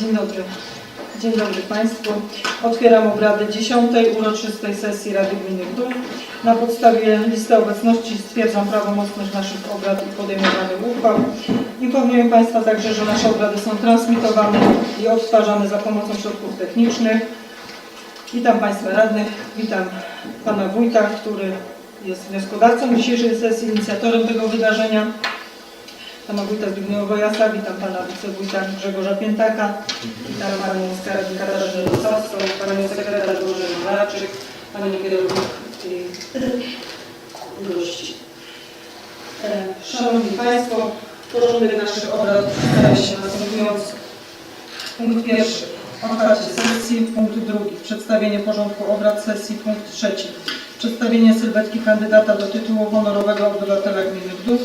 Dzień dobry. Dzień dobry Państwu. Otwieram obrady 10. uroczystej sesji Rady Gminy Gdów. Na podstawie listy obecności stwierdzam prawomocność naszych obrad i podejmowanych uchwał. Informuję Państwa także, że nasze obrady są transmitowane i odtwarzane za pomocą środków technicznych. Witam Państwa radnych, witam Pana Wójta, który jest wnioskodawcą dzisiejszej sesji, inicjatorem tego wydarzenia. Pana Wójta Zbigniewa Wojasa, witam Pana Wicewójta Grzegorza Piętaka, witam Panią Skarbnik Katarzynę Rosowską, Panią Sekretarz Bożenę Maraczyk, Panią Kierownik Gości. E, Szanowni Państwo, porządek naszych obrad stara się następujący. Punkt pierwszy. Otwarcie sesji. Punkt drugi. Przedstawienie porządku obrad sesji. Punkt trzeci. Przedstawienie sylwetki kandydata do tytułu honorowego obywatela gminy Gdów.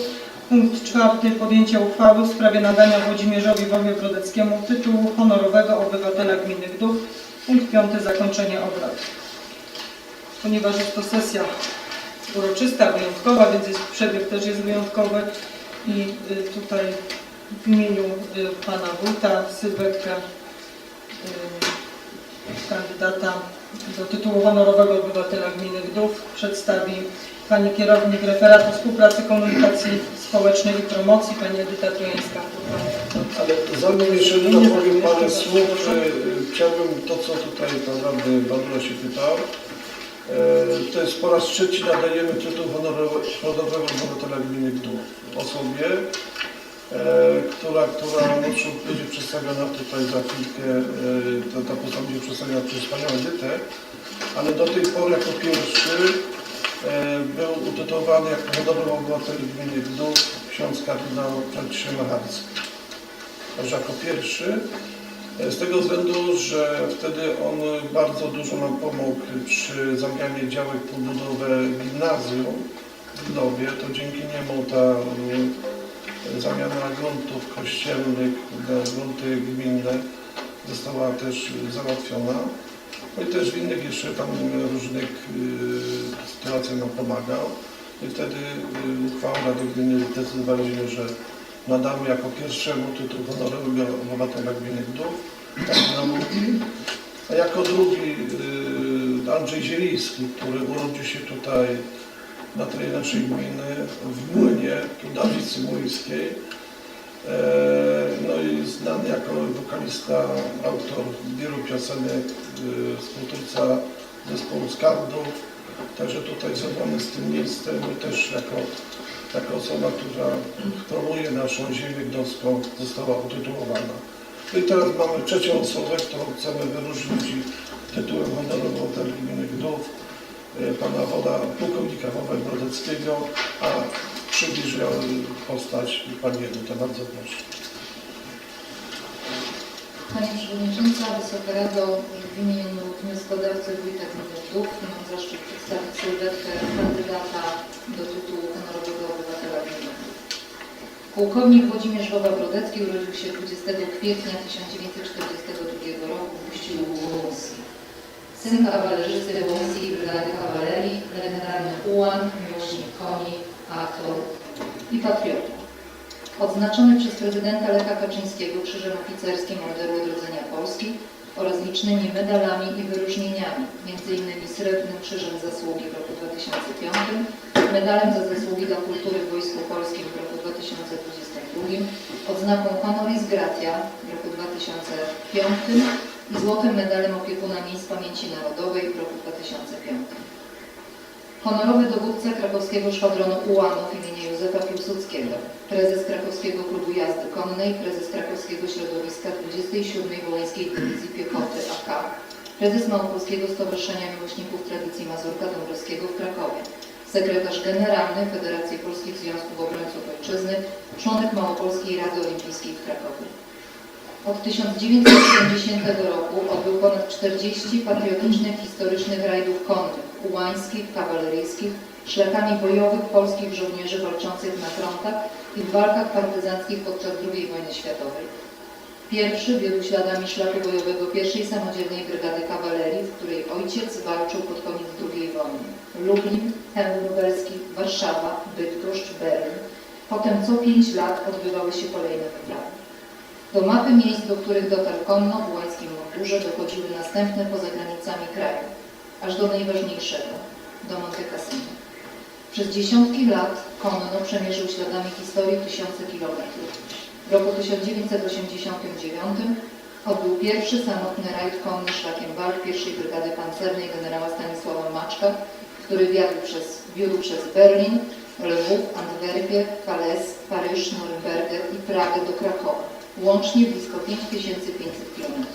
Punkt czwarty. Podjęcie uchwały w sprawie nadania Włodzimierzowi Wowie-Brodeckiemu tytułu honorowego obywatela gminy Gdów. Punkt piąty. Zakończenie obrad. Ponieważ jest to sesja uroczysta, wyjątkowa, więc jest, przebieg też jest wyjątkowy i y, tutaj w imieniu y, Pana Wójta sylwetkę y, kandydata do tytułu honorowego obywatela gminy Gdów przedstawi Pani kierownik referatu współpracy komunikacji społecznej i promocji, Pani Edyta Trojańska. Ale zanim jeszcze dopowiem parę słów, chciałbym to, co tutaj pan radny Bandura się pytał. E, To jest po raz trzeci nadajemy tytuł honorowego obywatela gminy Gdów osobie, e, która, która no, będzie przedstawiona tutaj za chwilkę, e, ta, ta postać będzie przedstawiona przez panią Edytę, ale do tej pory jako pierwszy był utytułowany jako honorowy obywatel gminy Gdów ksiądz kardynał Franciszek Macharski. Także jako pierwszy. E, Z tego względu, że wtedy on bardzo dużo nam pomógł przy zamianie działek pod budowę gimnazjum w Gnowie. To dzięki niemu ta e, zamiana gruntów kościelnych na grunty gminne została też załatwiona. No i też w innych jeszcze tam różnych e, sytuacjach nam pomagał. I wtedy e, uchwałą Rady Gminy zdecydowaliśmy, że nadamy jako pierwszemu tytuł honorowego obywatela gminy Gdów. Tak A jako drugi y, Andrzej Zieliński, który urodził się tutaj na terenie naszej gminy, w Młynie, tu na ulicy Młyńskiej. E, No i znany jako wokalista, autor wielu piosenek, y, współtwórca zespołu Skardów. Także tutaj związany z tym miejscem też jako jako osoba, która promuje naszą ziemię gdowską, została utytułowana. No i teraz mamy trzecią osobę, którą chcemy wyróżnić tytułem honorowym Hotel Gminy Gdów, e, pana woda pułkownika Wowa Brodeckiego, a przybliża postać pani Edyta. Bardzo proszę. Pani Przewodnicząca, Wysoka Rado, w imieniu wnioskodawcy Wójta Gminy mam zaszczyt przedstawić sylwetkę kandydata do tytułu honorowego obywatela gminy. Pułkownik Włodzimierz Wowa-Brodecki urodził się 20 kwietnia 1942 roku w Uściu Włońskim. Syn kawalerzysty włoskiej brygady kawalerii, legendarny ułan, miłośnik koni, aktor i patriota. Odznaczony przez prezydenta Lecha Kaczyńskiego Krzyżem Oficerskim Orderu Odrodzenia Polski oraz licznymi medalami i wyróżnieniami, m.in. Srebrnym Krzyżem Zasługi w roku 2005, medalem za zasługi dla kultury w Wojsku Polskim w roku 2022, odznaką Honoris Gratia w roku 2005 i złotym medalem opiekuna miejsc pamięci narodowej w roku 2005. Honorowy dowódca krakowskiego szwadronu ułanów imienia Józefa Piłsudskiego, prezes krakowskiego klubu jazdy konnej, prezes krakowskiego środowiska 27 Wołyńskiej Dywizji Piechoty AK, prezes Małopolskiego Stowarzyszenia Miłośników Tradycji Mazurka Dąbrowskiego w Krakowie, sekretarz generalny Federacji Polskich Związków Obrońców Ojczyzny, członek Małopolskiej Rady Olimpijskiej w Krakowie. Od 1970 roku odbył ponad 40 patriotycznych, historycznych rajdów konnych, ułańskich, kawaleryjskich, szlakami bojowych polskich żołnierzy walczących na frontach i w walkach partyzanckich podczas II wojny światowej. Pierwszy wiódł śladami szlaku bojowego pierwszej samodzielnej brygady kawalerii, w której ojciec walczył pod koniec II wojny. Lublin, Chełm Warszawa, Bydgoszcz, Berlin. Potem co pięć lat odbywały się kolejne wyprawy. Do mapy miejsc, do których dotarł konno w łańskim mundurze, dochodziły następne poza granicami kraju, aż do najważniejszego, do Monte Cassino. Przez dziesiątki lat konno przemierzył śladami historii tysiące kilometrów. W roku 1989 odbył pierwszy samotny rajd konny szlakiem walk pierwszej Brygady Pancernej generała Stanisława Maczka, który wiódł przez, wiódł przez Berlin, Lwów, Antwerpię, Calais, Paryż, Norymbergę i Pragę do Krakowa, łącznie blisko 5500 km.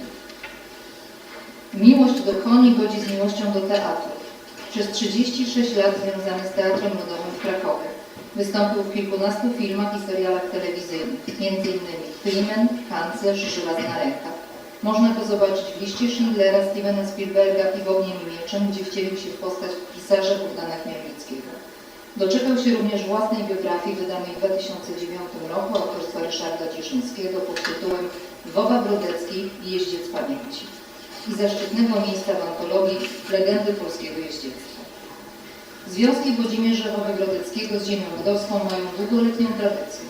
Miłość do koni godzi z miłością do teatru. Przez 36 lat związany z Teatrem Ludowym w Krakowie. Wystąpił w kilkunastu filmach i serialach telewizyjnych, m.in. Klimen, Pancerz, Żelazna Ręka. Można go zobaczyć w liście Schindlera, Stevena Spielberga i w Ogniem i Mieczem, gdzie wcielił się w postać pisarza Bogdana Chmielnickiego. Doczekał się również własnej biografii wydanej w 2009 roku autorstwa Ryszarda Cieszyńskiego pod tytułem Wowa Brodecki Jeździec Pamięci i zaszczytnego miejsca w antologii Legendy polskiego jeździectwa. Związki Włodzimierza Wowy-Brodeckiego z ziemią gdowską mają długoletnią tradycję.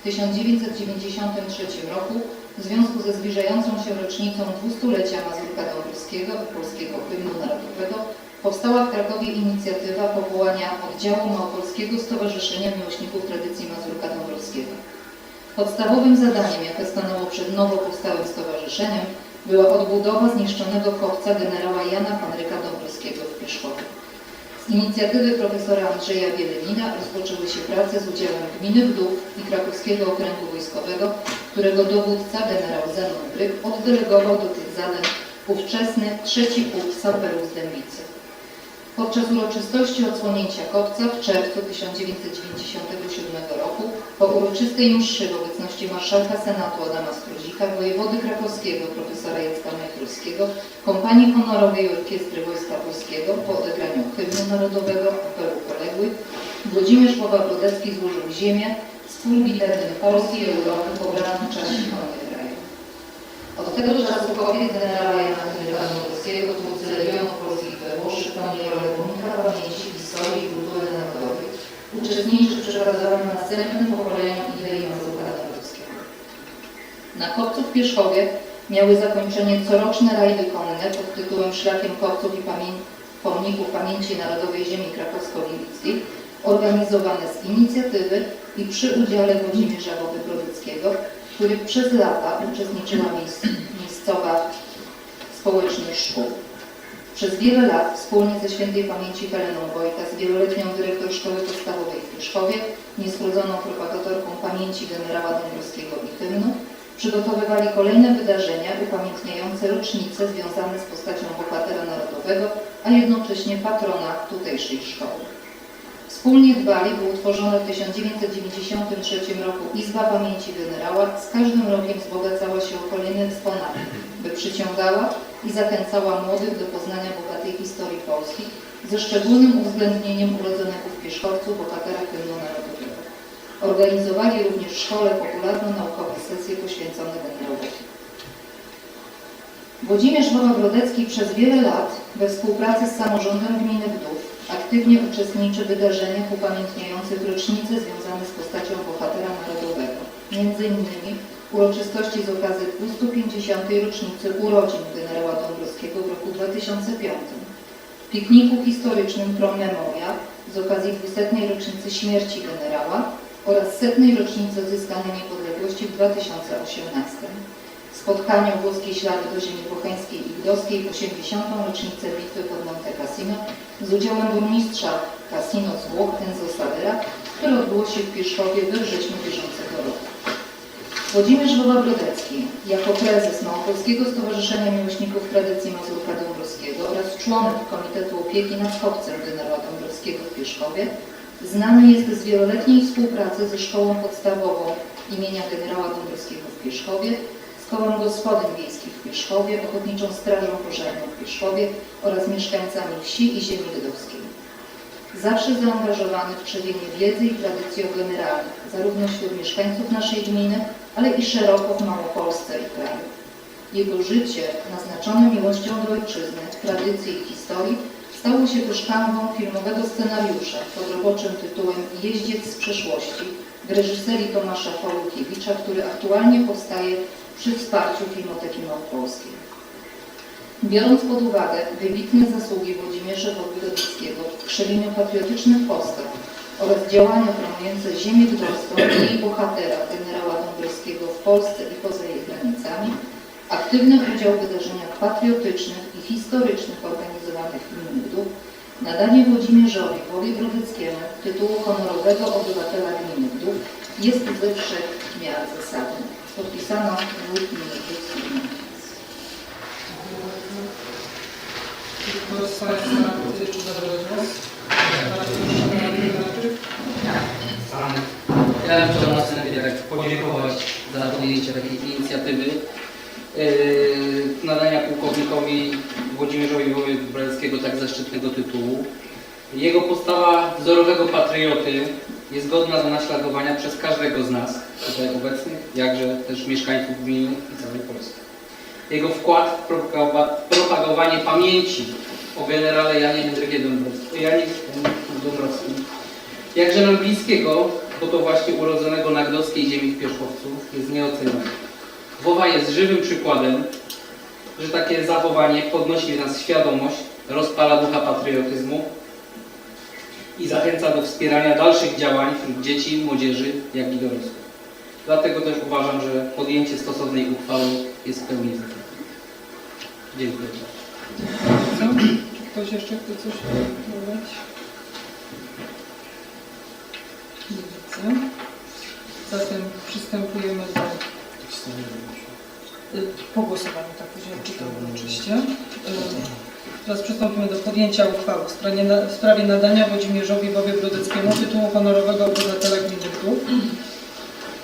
W 1993 roku w związku ze zbliżającą się rocznicą dwustulecia Mazurka Dąbrowskiego polskiego hymnu narodowego powstała w Krakowie inicjatywa powołania oddziału Małopolskiego Stowarzyszenia Miłośników Tradycji Mazurka Dąbrowskiego. Podstawowym zadaniem, jakie stanęło przed nowo powstałym stowarzyszeniem, była odbudowa zniszczonego kopca generała Jana Henryka Dąbrowskiego w Pieszchowie. Z inicjatywy profesora Andrzeja Bielenina rozpoczęły się prace z udziałem gminy Wdów i krakowskiego okręgu wojskowego, którego dowódca generał Zenon Bryk oddelegował do tych zadań ówczesny trzeci pułk saperów z Dębicy. Podczas uroczystości odsłonięcia kopca w czerwcu 1997 roku po uroczystej mszy w obecności marszałka Senatu Adama Struzika, wojewody krakowskiego profesora Jacka Majchrowskiego, kompanii honorowej Orkiestry Wojska Polskiego po odegraniu hymnu narodowego apelu poległych, Włodzimierz Łowa-Brodecki złożył ziemię bitewny Polski i Europy pobraną w czasie wojny kraju. Od tego czasu kobiet generała Jana Henryka Dąbrowskiego, twórcy Legionów Polskich pełni rolę pomnika pamięci, historii i kultury narodowej. Uczestniczy w przekazywaniu następnym pokoleniom idei Mazurka Dąbrowskiego. Na kopcu w Pierzchowie miały zakończenie coroczne rajdy konne pod tytułem Szlakiem Kopców i Pamię- Pomników Pamięci Narodowej Ziemi Krakowsko-Gliwickiej, organizowane z inicjatywy i przy udziale Włodzimierza Wowy-Brodeckiego, który przez lata uczestniczyła miejsc- miejscowa społeczność szkół. Przez wiele lat wspólnie ze świętej pamięci Heleną Wojtas, wieloletnią dyrektor szkoły podstawowej w Pieszkowie, nieskrudzoną propagatorką pamięci generała Dąbrowskiego i hymnu, przygotowywali kolejne wydarzenia upamiętniające rocznice związane z postacią bohatera narodowego, a jednocześnie patrona tutejszej szkoły. Wspólnie dbali, by utworzona w 1993 roku Izba Pamięci Generała z każdym rokiem wzbogacała się o kolejne eksponaty, by przyciągała i zachęcała młodych do poznania bogatej historii Polski, ze szczególnym uwzględnieniem urodzonego w Pierzchowcu bohatera hymnu. Organizowali również w szkole popularno-naukowe sesje poświęcone generałowi. Włodzimierz Wowa-Brodecki przez wiele lat we współpracy z samorządem gminy Wdów aktywnie uczestniczy w wydarzeniach upamiętniających rocznice związane z postacią bohatera narodowego. Między innymi uroczystości z okazji 250. rocznicy urodzin generała Dąbrowskiego w roku 2005, pikniku historycznym Pro Memoria z okazji 200. rocznicy śmierci generała oraz setnej rocznicy odzyskania niepodległości w 2018 spotkaniu Włoskiej Ślady do ziemi bocheńskiej i gdowskiej w 80. rocznicę bitwy pod Monte Cassino z udziałem burmistrza Cassino z Włoch Enzo Savera, które odbyło się w Pierzchowie we wrześniu bieżącego. Włodzimierz Wowa-Brodecki jako prezes Małopolskiego Stowarzyszenia Miłośników Tradycji Mazurka Dąbrowskiego oraz członek Komitetu Opieki nad Kopcem generała Dąbrowskiego w Pierzchowie znany jest z wieloletniej współpracy ze Szkołą Podstawową imienia generała Dąbrowskiego w Pierzchowie, z Kołem Gospodyń Wiejskich w Pierzchowie, Ochotniczą Strażą Pożarną w Pierzchowie oraz mieszkańcami wsi i ziemi wydowskiej. Zawsze zaangażowany w krzewienie wiedzy i tradycji generalnych, zarówno wśród mieszkańców naszej gminy, ale i szeroko w Małopolsce i kraju. Jego życie, naznaczone miłością do ojczyzny, tradycji i historii, stało się też kanwą filmowego scenariusza pod roboczym tytułem Jeździec z przeszłości w reżyserii Tomasza Polukiewicza, który aktualnie powstaje przy wsparciu Filmoteki Małopolskiej. Biorąc pod uwagę wybitne zasługi Włodzimierza Wojewódzkiego w krzewieniu patriotycznych postaw oraz działania promujące ziemię gdarską i jej bohatera, generała Dąbrowskiego w Polsce i poza jej granicami, aktywny udział w wydarzeniach patriotycznych i historycznych organizowanych w gminie Gdów, nadanie Włodzimierzowi Wojewódzkiemu tytułu honorowego obywatela gminy Gdów jest ze wszech miar zasadny. Podpisano wójt gminy Gdów Zbigniew. Kto z Państwa chce zabrać głos? Ja bym chciał na tak podziękować za podjęcie takiej inicjatywy yy, nadania pułkownikowi Włodzimierzowi Wojewódzkiego tak zaszczytnego tytułu. Jego postawa wzorowego patrioty jest godna do naśladowania przez każdego z nas tutaj obecnych, jakże też mieszkańców gminy i całej Polski. Jego wkład w propagowa- propagowanie pamięci o generale Janie Hendrykie Dąbrowskim, jakże nam bliskiego, bo to właśnie urodzonego na gdowskiej ziemi w Pierzchowcu, jest nieoceniony. Wowa jest żywym przykładem, że takie zachowanie podnosi w nas świadomość, rozpala ducha patriotyzmu i zachęca do wspierania dalszych działań wśród dzieci, młodzieży, jak i dorosłych. Dlatego też uważam, że podjęcie stosownej uchwały jest w pełni. Dziękuję bardzo. Ktoś jeszcze chce coś dodać? Nie widzę. Zatem przystępujemy do y, po głosowaniu, tak później oczywiście. Y, Teraz przystąpimy do podjęcia uchwały w sprawie, na, w sprawie nadania Włodzimierzowi Wojewódzkiemu tytułu honorowego obywatela gminy Gdów.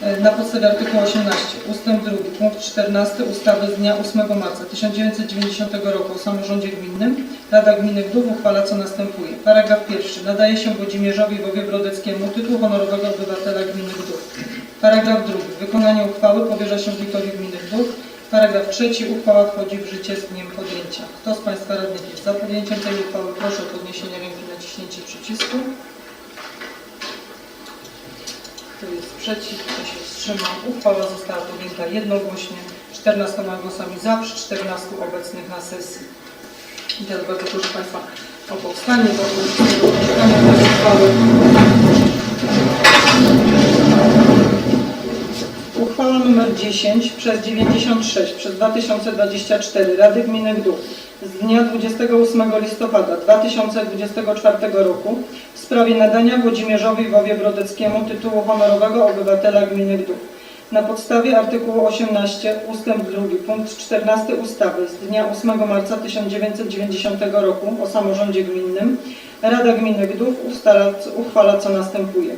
Y, Na podstawie artykułu 18 ustęp 2 punkt 14 ustawy z dnia 8 marca 1990 roku o samorządzie gminnym Rada Gminy Gdów uchwala co następuje. Paragraf pierwszy. Nadaje się Włodzimierzowi Wojewódzkiemu tytuł honorowego obywatela gminy Gdów. Paragraf drugi. Wykonanie uchwały powierza się wójtowi gminy Gdów. Paragraf trzeci. Uchwała wchodzi w życie z dniem podjęcia. Kto z Państwa radnych jest za podjęciem tej uchwały? Proszę o podniesienie ręki i naciśnięcie przycisku. Kto jest przeciw? Kto się wstrzymał? Uchwała została podjęta jednogłośnie 14 głosami za przy 14 obecnych na sesji. I teraz bardzo proszę Państwa o powstanie, tej uchwały. Uchwała nr 10 przez 96 przez 2024 Rady Gminy Gdów z dnia 28 listopada 2024 roku w sprawie nadania Włodzimierzowi Wojewódzkiemu tytułu honorowego obywatela gminy Gdów. Na podstawie artykułu 18 ust. 2 punkt 14 ustawy z dnia 8 marca 1990 roku o samorządzie gminnym Rada Gminy Gdów ustala, uchwala co następuje.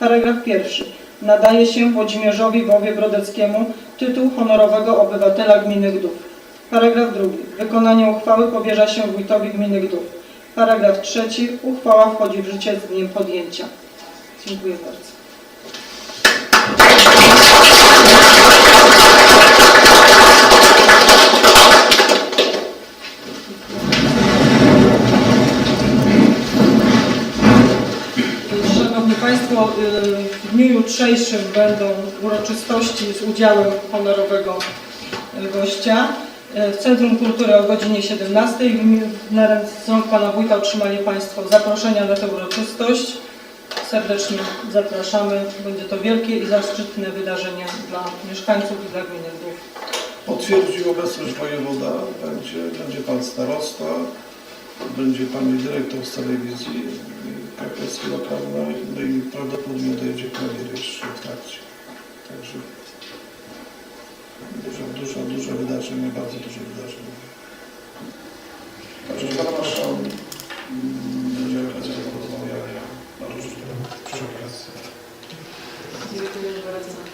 Paragraf pierwszy. Nadaje się Włodzimierzowi Wojewódzkiemu tytuł honorowego obywatela gminy Gdów. Paragraf drugi. Wykonanie uchwały powierza się wójtowi gminy Gdów. Paragraf trzeci. Uchwała wchodzi w życie z dniem podjęcia. Dziękuję bardzo. Y, w dniu jutrzejszym będą uroczystości z udziałem honorowego y, gościa. Y, W Centrum Kultury o godzinie 17. Na ręce Pana Wójta otrzymali Państwo zaproszenia na tę uroczystość. Serdecznie zapraszamy. Będzie to wielkie i zaszczytne wydarzenie dla mieszkańców i dla gminy. Potwierdził obecność wojewoda, będzie, będzie pan starosta, będzie Pani Dyrektor z telewizji KPS lokalna no i prawdopodobnie dojedzie premier jeszcze w trakcie. Także dużo, dużo, dużo wydarzenie, bardzo dużo wydarzenie. Także zapraszam. Będzie okazja do porozmawiania na różne przy okazji. Dziękuję bardzo.